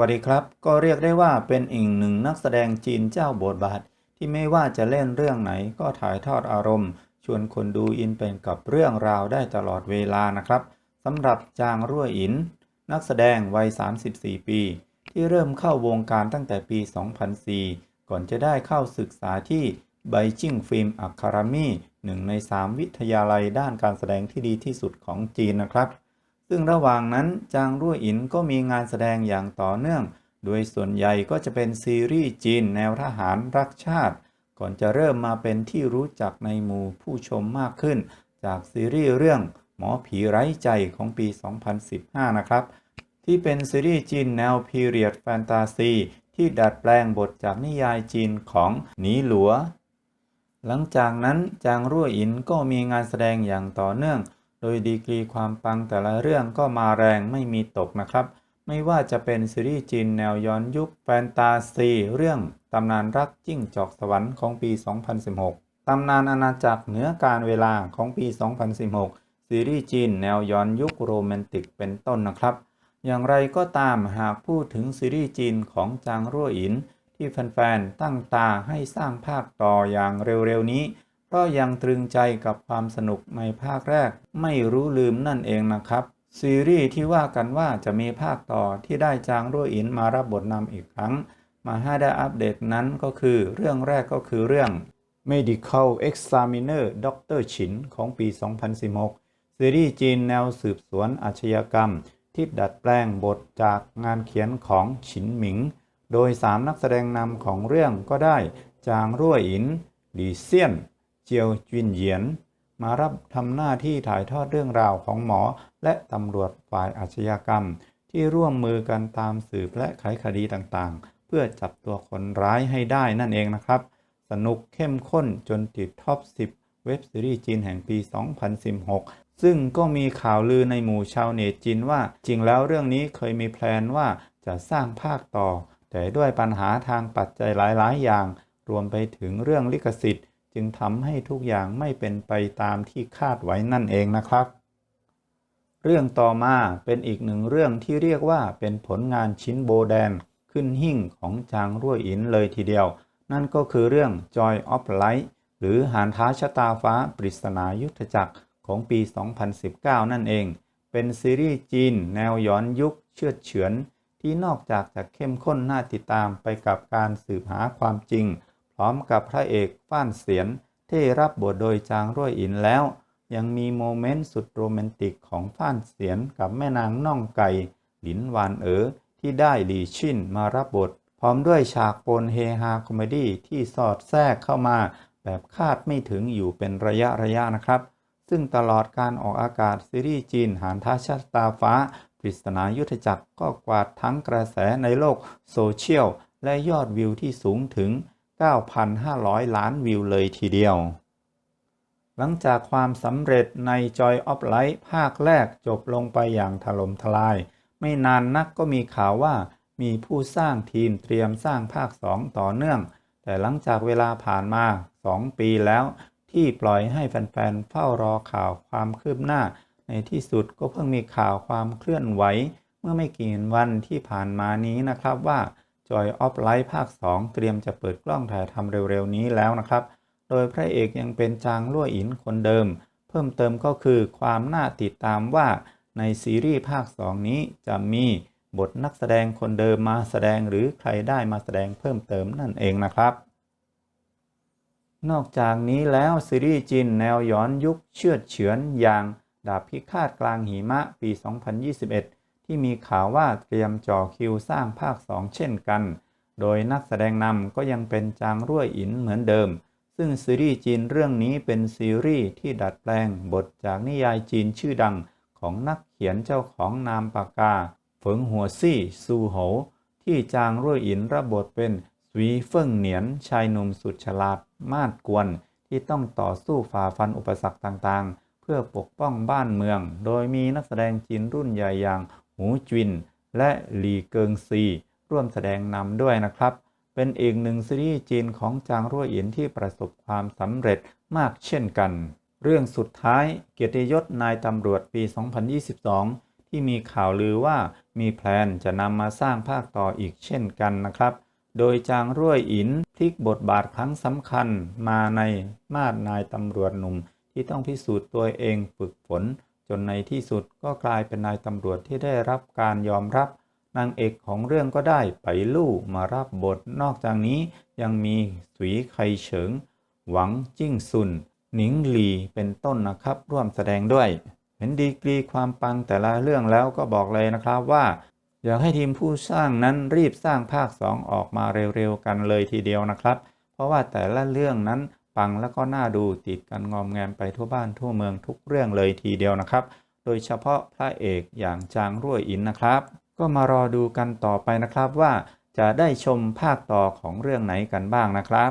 วัสดีครับ ก็เรียกได้ว่าเป็นอีกหนึ่งนักแสดงจีนเจ้าบทบาท ที่ไม่ว่าจะเล่นเรื่องไหนก็ถ่ายทอดอารมณ์ ชวนคนดูอินเป็นกับเรื่องราวได้ตลอดเวลานะครับสำหรับจางรั่วอิน นักแสดงวัย 34 ปี ที่เริ่มเข้าวงการตั้งแต่ปี 2004 ก่อนจะได้เข้าศึกษาที่ไบจิงฟิล์มอะคา d มีหนึ่งใน 3 วิทยาลัยด้านการแสดงที่ดีที่สุดของจีนนะครับ ซึ่งระหว่างนั้นจางรั่วอินก็มีงานแสดงอย่างต่อเนื่อง โดยส่วนใหญ่ก็จะเป็นซีรีส์จีนแนวทหารรักชาติ ก่อนจะเริ่มมาเป็นที่รู้จักในหมู่ผู้ชมมากขึ้น จากซีรีส์เรื่องหมอผีไร้ใจของปี 2015 นะครับ ที่เป็นซีรีส์จีนแนวพีเรียดแฟนตาซีที่ดัดแปลงบทจากนิยายจีนของหนีหลัว หลังจากนั้นจางรั่วอินก็มีงานแสดงอย่างต่อเนื่อง ดยดีกรีความปังแต่ละเรื่องก็มาแรงไม่มีตกนะครับ ไม่ว่าจะเป็นซีรีส์จีนแนวย้อนยุคแฟนตาซีเรื่องตำนานรักจิ้งจอกสวรรค์ของปี 2016 ตำนานอาณาจักรเหนือการเวลาของปี 2016 ซีรีส์จีนแนวย้อนยุคโรแมนติกเป็นต้นนะครับ อย่างไรก็ตามหากพูดถึงซีรีส์จีนของจางรั่วอินที่แฟนๆตั้งตาให้สร้างภาคต่ออย่างเร็วๆนี้ เพราะยังตรึงใจกับความสนุกในภาคแรก ไม่รู้ลืมนั่นเองนะครับ ซีรีส์ที่ว่ากันว่าจะมีภาคต่อที่ได้จางรั่วอินมารับบทนำอีกครั้ง มาให้ได้อัปเดตนั้นก็คือเรื่องแรกก็คือเรื่อง Medical Examiner Dr. ฉินของปี 2016 ซีรีส์จีนแนวสืบสวนอาชญากรรม ที่ดัดแปลงบทจากงานเขียนของฉินหมิง โดย 3 นักแสดงนำของเรื่องก็ได้จางรั่วอินหลีเซียน เจียวจินเหยียน มารับทำหน้าที่ถ่ายทอดเรื่องราวของหมอและตำรวจฝ่ายอาชญากรรม ที่ร่วมมือกันตามสืบและไขคดีต่างๆ เพื่อจับตัวคนร้ายให้ได้นั่นเองนะครับ สนุกเข้มข้นจนติดท็อป 10 เว็บซีรีส์จีนแห่งปี 2016 ซึ่งก็มีข่าวลือในหมู่ชาวเน็ตจีนว่า จริงแล้วเรื่องนี้เคยมีแพลนว่าจะสร้างภาคต่อ แต่ด้วยปัญหาทางปัจจัยหลายๆ อย่าง รวมไปถึงเรื่องลิขสิทธิ์ จึงทำให้ทุกอย่างไม่เป็นไปตามที่คาดไว้นั่นเองนะครับ เรื่องต่อมาเป็นอีกหนึ่งเรื่องที่เรียกว่าเป็นผลงานชิ้นโบแดนขึ้นหิ่งของจางรั่วอินเลยทีเดียว นั่นก็คือเรื่อง Joy of Light หรือหานท้าชะตาฟ้าปริศนายุทธจักรของปี 2019 นั่นเอง เป็นซีรีส์จีนแนวย้อนยุคเชื่อเฉือน ที่นอกจากจะเข้มข้นน่าติดตามไปกับการสืบหาความจริง พร้อมกับพระเอกฟ้านเสียนที่รับบทโดยจางร่วอินแล้ว ยังมีโมเมนต์สุดโรแมนติกของฟ้านเสียนกับแม่นางน่องไก่ หลินวานเอ๋อที่ได้หลีชินมารับบท พร้อมด้วยฉากปนเฮฮาคอมเมดี้ที่สอดแทรกเข้ามา แบบคาดไม่ถึงอยู่เป็นระยะระยะนะครับ ซึ่งตลอดการออกอากาศซีรีส์จีนหานท้าชะตาฟ้าปริศนายุทธจักรก็กวาดทั้งกระแสในโลกโซเชียลและยอดวิวที่สูงถึง 9,500 ล้านวิวเลยทีเดียว หลังจากความสำเร็จใน Joy of Light ภาคแรกจบลงไปอย่างถล่มทลาย ไม่นานนักก็มีข่าวว่ามีผู้สร้างทีมเตรียมสร้างภาค 2 ต่อเนื่อง แต่หลังจากเวลาผ่านมา 2 ปีแล้ว ที่ปล่อยให้แฟนๆ เฝ้ารอข่าวความคืบหน้า ในที่สุดก็เพิ่งมีข่าวความเคลื่อนไหว เมื่อไม่กี่วันที่ผ่านมานี้นะครับว่า Joy of Light ภาค 2 เตรียมจะเปิดกล้องถ่ายทำเร็วๆนี้แล้วนะครับ โดยพระเอกยังเป็นจางลั่วอินคนเดิม เพิ่มเติมก็คือความน่าติดตามว่าในซีรีส์ภาค 2 นี้จะมีบทนักแสดงคนเดิมมาแสดงหรือใครได้มาแสดงเพิ่มเติมนั่นเองนะครับ นอกจากนี้แล้วซีรีส์จีนแนวย้อนยุคเชื่อดเฉือนอย่างดาบพิฆาตกลางหิมะปี 2021 ที่มีข่าวว่าเตรียมจ่อคิวสร้างภาค 2 เช่นกัน โดยนักแสดงนำก็ยังเป็นจางรั่วอินเหมือนเดิม ซึ่งซีรีส์จีนเรื่องนี้เป็นซีรีส์ที่ดัดแปลงบทจากนิยายจีนชื่อดังของนักเขียนเจ้าของนามปากกาเฟิงหัวซี่ซูโหที่จางรั่วอินรับบทเป็นสวีเฟิงเหนียนชายหนุ่มสุดฉลาดมาดกวน ที่ต้องต่อสู้ฝ่าฟันอุปสรรคต่างๆ เพื่อปกป้องบ้านเมือง โดยมีนักแสดงจีนรุ่นใหญ่อย่าง หูจิน และหลีเกิงซี ร่วมแสดงนำด้วยนะครับ เป็นอีกหนึ่งซีรีส์จีนของจางรั่วอินที่ประสบความสำเร็จมากเช่นกัน เรื่องสุดท้ายเกียรติยศนายตำรวจปี 2022 ที่มีข่าวลือว่ามีแพลนจะนำมาสร้างภาคต่ออีกเช่นกันนะครับโดยจางรุ่ยอินพลิกบทบาทครั้งสำคัญมาในมาดนายตำรวจหนุ่มที่ต้องพิสูจน์ตัวเองฝึกฝน จนในที่สุดก็กลายเป็นนายตำรวจที่ได้รับการยอมรับนางเอกของเรื่องก็ได้ไปลู่มารับบท นอกจากนี้ยังมีสุยไคเฉิง หวังจิ้งซุนหนิงหลีเป็นต้นนะครับ ร่วมแสดงด้วย เห็นดีกรีความปังแต่ละเรื่องแล้วก็บอกเลยนะครับว่า อยากให้ทีมผู้สร้างนั้นรีบสร้างภาค 2 ออกมาเร็วๆกันเลยทีเดียวนะครับ เพราะว่าแต่ละเรื่องนั้น ปังแล้วก็น่าดูติดกันงอมแงมไปทั่วบ้านทั่วเมืองทุกเรื่องเลยทีเดียวนะครับ โดยเฉพาะพระเอกอย่างจางรั่วอินนะครับ ก็มารอดูกันต่อไปนะครับว่าจะได้ชมภาคต่อของเรื่องไหนกันบ้างนะครับ